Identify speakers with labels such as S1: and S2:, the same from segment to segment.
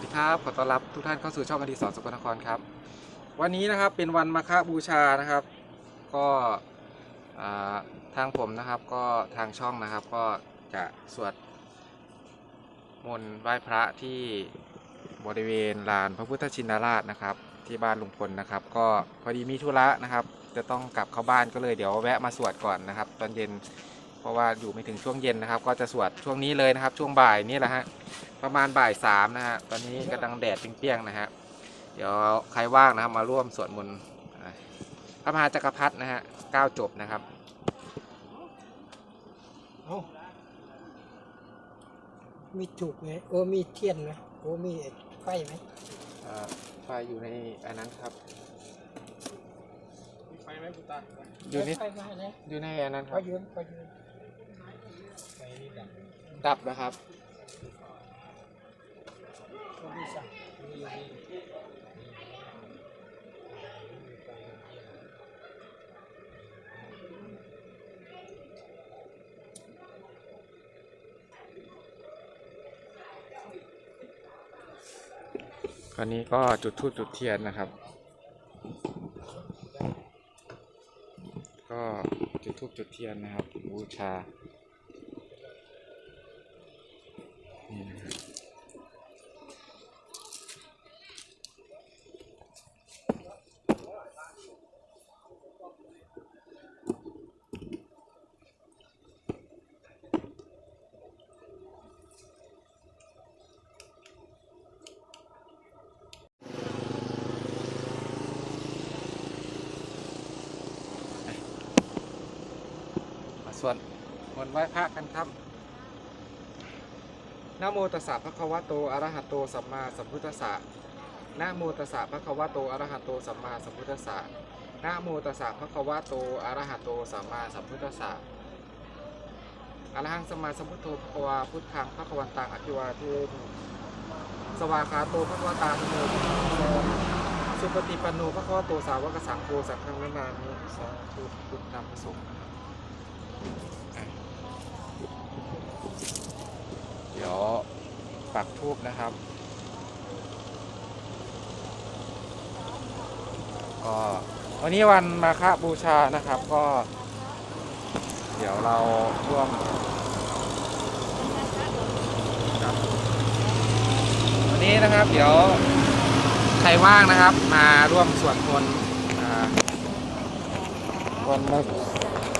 S1: วัสดีครับ ขอต้อนรับทุกท่านเข้าสู่ช่องอดีศรสกลนครครับ วันนี้นะครับเป็นวันมาฆบูชานะครับ ก็ทางผมนะครับก็ทางช่องนะครับก็จะสวดมนต์ไหว้พระที่บริเวณลานพระพุทธชินราชนะครับ ที่บ้านลุงพลนะครับ ก็พอดีมีธุระนะครับ จะต้องกลับเข้าบ้านก็เลยเดี๋ยวแวะมาสวดก่อนนะครับ ตอนเย็น เพราะว่าอยู่ไม่ถึงช่วงเย็นนะครับ ก็จะสวดช่วงนี้เลยนะครับ ช่วงบ่ายนี่แหละฮะประมาณบ่ายสามนะฮะตอนนี้กำลังแดดเปรี้ยงๆนะฮะเดี๋ยวใครว่างนะครับมาร่วมสวดมนต์อ่าพระมหาจักรพรรดินะฮะเก้าจบนะครับ
S2: เอ้ามีถูกไหมโอ้มีเทียนไหมโอ้มีไฟไหม
S1: เอ่อไฟอยู่ในอันนั้นครับ
S2: มีไฟไหมคุณตา
S1: อยู่ใน
S2: ไฟไหมนะ
S1: อยู่ในอันนั้นค
S2: ไฟ
S1: รับ
S2: ยืนไฟยืนไฟนี่ ดับ
S1: นะครับ
S2: ก็มีสั่งมีอยู่นี่
S1: คราวนี้ก็จุดธูปจุดเทียนนะครับ ก็จุดธูปจุดเทียนนะครับบูชา สวดมนต์ไหว้พระกันครับนะโมตัสสะภะคะวะโตอะระหะโตสัมมาสัมพุทธัสสะนะโมตัสสะภะคะวะโตอะระหะโตสัมมาสัมพุทธัสสะนะโมตัสสะภะคะวะโตอะระหะโตสัมมาสัมพุทธัสสะอะระหังสัมมาสัมพุทโธภะคะวาพุทธังภะคะวันตังอภิวาเทมิสวากขาโตภะควตาธโมสุปฏิปันโนภะควะโตสาวกสังโฆสังฆังนามามิสาธุพุนำพระสงฆ์ เดี๋ยวปักทูบนะครับ ก็วันนี้วันมาฆบูชานะครับก็ เดี๋ยวเราร่วมครับวันนี้นะครับเดี๋ยวใครว่างนะครับ มาร่วมสวดมนต์อ่าวันมา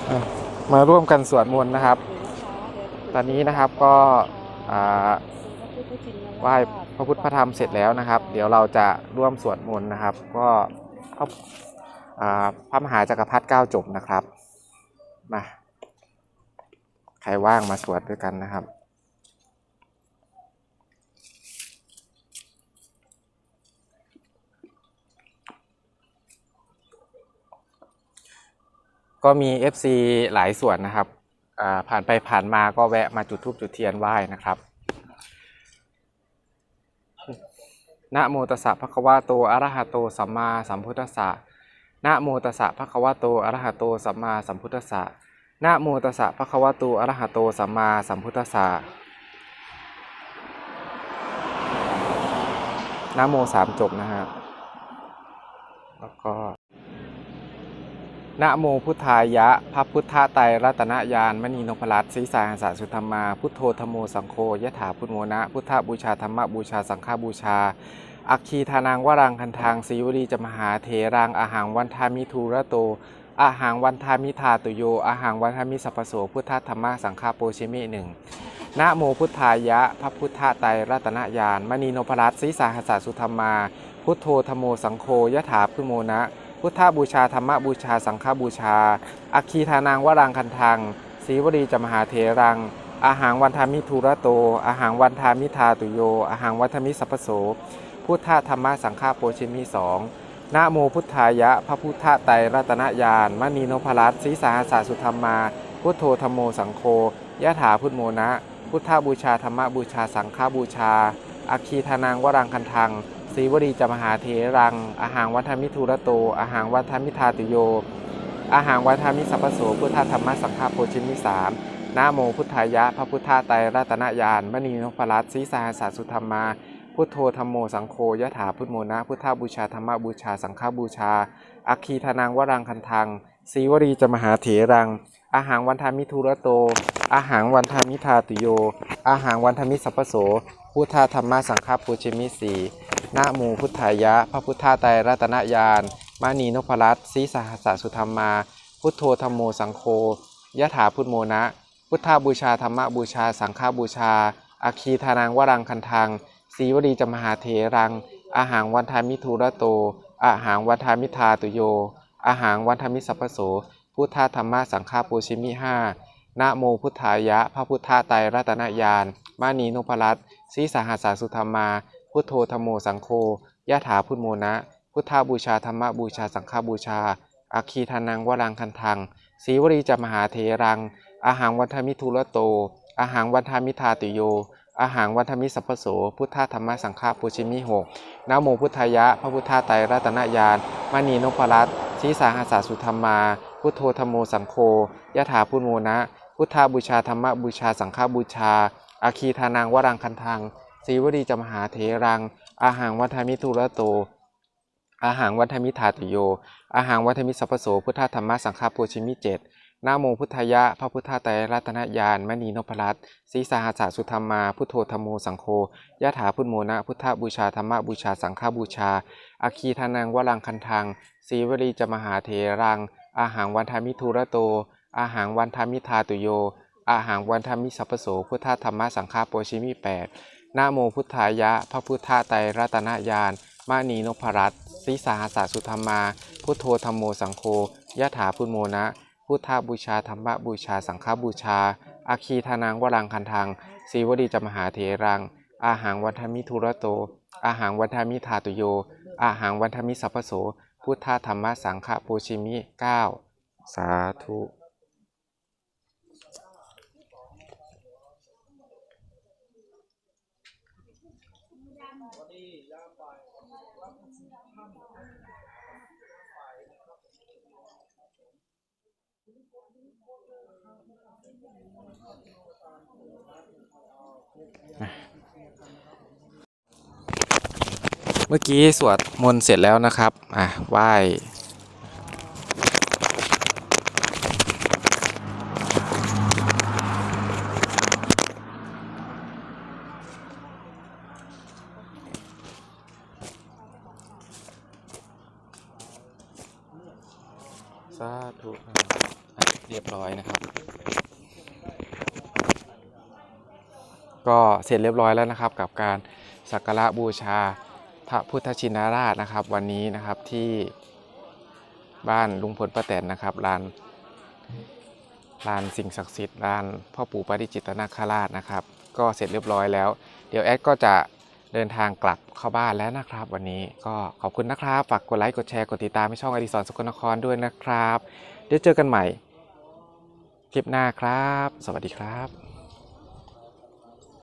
S1: อะ มาร่วมกันสวดมนต์นะครับ ตอนนี้นะครับก็อ่าไหว้พระพุทธพระธรรมเสร็จแล้วนะครับ เดี๋ยวเราจะร่วมสวดมนต์นะครับ ก็พระอ่าพระมหาจักรพรรดิเก้าจบนะครับมาใครว่างมาสวดด้วยกันนะครับ ก็มี FC หลายส่วนนะครับผ่านไปผ่านมาก็แวะมาจุดธูปจุดเทียนไหว้นะครับนะโมตัสสะภะคะวะโตอะระหะโตสัมมาสัมพุทธัสสะนะโมตัสสะภะคะวะโตอะระหะโตสัมมาสัมพุทธัสสะนะโมตัสสะภะคะวะโตอะระหะโตสัมมาสัมพุทธัสสะนะโมสามจบนะฮะแล้วก็ นะโมพุทธายะพระพุทธไตรรัตนญาณมณีนพรัตน์ศรีสาหัสสุธรรมา พุทโธธโมสังโฆยะถาพุทโมนะ พุทธบูชาธรรมบูชาสังฆบูชา อัคคีทานังวรังคันทางสีวรีจมหาเถรังอาหังวันทามิทูระโตอาหังวันทามิทาตุโยอาหังวันทามิสัพโสพุทธธรรมสังฆโปชิมิหนึ่งนะโมพุทธายะพระพุทธไตรรัตนญาณมณีนพรัตน์ศรีสาหัสสุธรรมา พุทโธธโมสังโฆยะถาพุทโมนะ พุทธบูชาธรรมบูชาสังฆบูชา อัคคีทานางวรังคันทังสีวรีจมหาเถรังอาหางวันทามิทูระโต อาหางวันทามิทาตุโย อาหางวันทามิสัพโส พุทธธรรมสังฆโปชิมิสองนะโมพุทธายะ พระพุทธไตรรัตนญาณมณีนพรัตศีสาหัสสุธรรมา พุทโธธรรมโมสังโฆยะถาพุทโมนะ พุทธบูชาธรรมบูชาสังฆบูชา อัคคีทานางวรังคันทัง สีวรีจมหาเถรัง อาหางวัฒมิทุระโต อาหางวัฒมิทาตุโย อาหางวัฒมิสัพพโสพุทธธรรมสังฆาโพชิมิสามนะโมพุทธายะ พระพุทธไตรรัตนญาณมณีนพรัตน์ศรีสาหัสสุธรรมา พุทโธธรรมโมสังโฆยะถาพุทโมนะ พุทธบูชาธรรมบูชาสังฆบูชา อัคคีทานังวรังคันทังสีวรีจะมหาเถรัง อาหารวันทามิทุระโต อาหารวันทามิทาตุโย อาหารวันทามิสัพพโสพุทธธรรมสังฆปูชิมิสี นะโมพุทธายะ พระพุทธไตรรัตนญาณมานีนพรัตน์สีสหัสสุธรรมา พุทโธธรรมโมสังโฆยะถาพุทโมนะ พุทธาบูชาธรรมบูชา สังฆบูชาอาคีทานังวรังคันทังสีวรีจมหาเถรัง อาหารวันทามิทุระโต อาหารวันทามิทาตุโย อาหารวันทามิสัพโส พุทธาธรรมสังฆปูชิมิห้านะโมพุทธายะ พระพุทธไตรรัตนญาณมานีนพรัตน์สีสหัสสสุธรรมา พุทโธธรรมโมสังโฆยะถาพุทโมนะ พุทธาบูชาธรรมบูชาสังฆบูชาอาคีทานังวรังคันทังสีวรีจะมหาเทรัง อาหารวันทามิทุระโต อาหารวันทามิทาติโย อาหารวันทามิสัพโส พุทธธรรมสังฆปูชิมิหกนะโมพุทธายะ พระพุทธาไตรรัตนญาณมานีนพรัตน์สีสหัสสุธรรมา พุทโธธรรมโมสังโฆยะถาพุทโมนะ พุทธาบูชาธรรมบูชาสังฆบูชาอาคีทานังวรังคันทัง สีวรีจะมหาเทรัง อาหารวัฏมิทุระโต อาหารวัฏมิธาตุโย อาหารวัฏมิสัพโสพุทธธรรมสังฆปูชิมิเจ็ดนะโมพุทธยะ พระพุทธไตรรัตนญาณมณีนพรัตน์สีสหัสสุธรรมา พุทโธธรรมโมสังโฆยะถาพุทโมนะ พุทธบูชาธรรมบูชาสังฆบูชาอาคีทานังวรังคันทังสีวรีจมหาเทรัง อาหารวันทามิทุระโต อาหารวันทามิทาตุโย อาหารวันทามิสัพโสพุทธธรรมสังฆปูชิมิแปด นะโมพุทธายะ พระพุทธไตรรัตนญาณมานีนพรัตน์สีสหัสสุธรรมา พุทโธธรรมโมสังโฆยะถาพุทโมนะ พุทธบูชาธรรมบูชาสังฆบูชาอาคีทานังวรังคันทังสีวดีจมหาเถรัง อาหารวันทมิทุระโต อาหารวันทมิทาตุโย อาหารวันทมิสัพพโส พุทธธรรมสังฆปูชิมิเก้าสาธุ เมื่อกี้สวดมนต์เสร็จแล้วนะครับ อะไหว้ สา ธุเรียบร้อยนะครับ ก็เสร็จเรียบร้อยแล้วนะครับ กับการสักการะบูชาพระพุทธชินราชนะครับ วันนี้นะครับที่บ้านลุงพลป้าแตนนะครับลานลานสิ่งศักดิ์สิทธิ์ลานพ่อปู่ปาริจิตนาคราชนะครับ ก็เสร็จเรียบร้อยแล้ว เดี๋ยวแอดก็จะ เดินทางกลับเข้าบ้านแล้วนะครับ วันนี้ก็ขอบคุณนะครับ ฝากกดไลค์ กดแชร์ กดติดตามให้ช่องอดิสรสกลนครด้วยนะครับ เดี๋ยวเจอกันใหม่ คลิปหน้าครับ สวัสดีครับ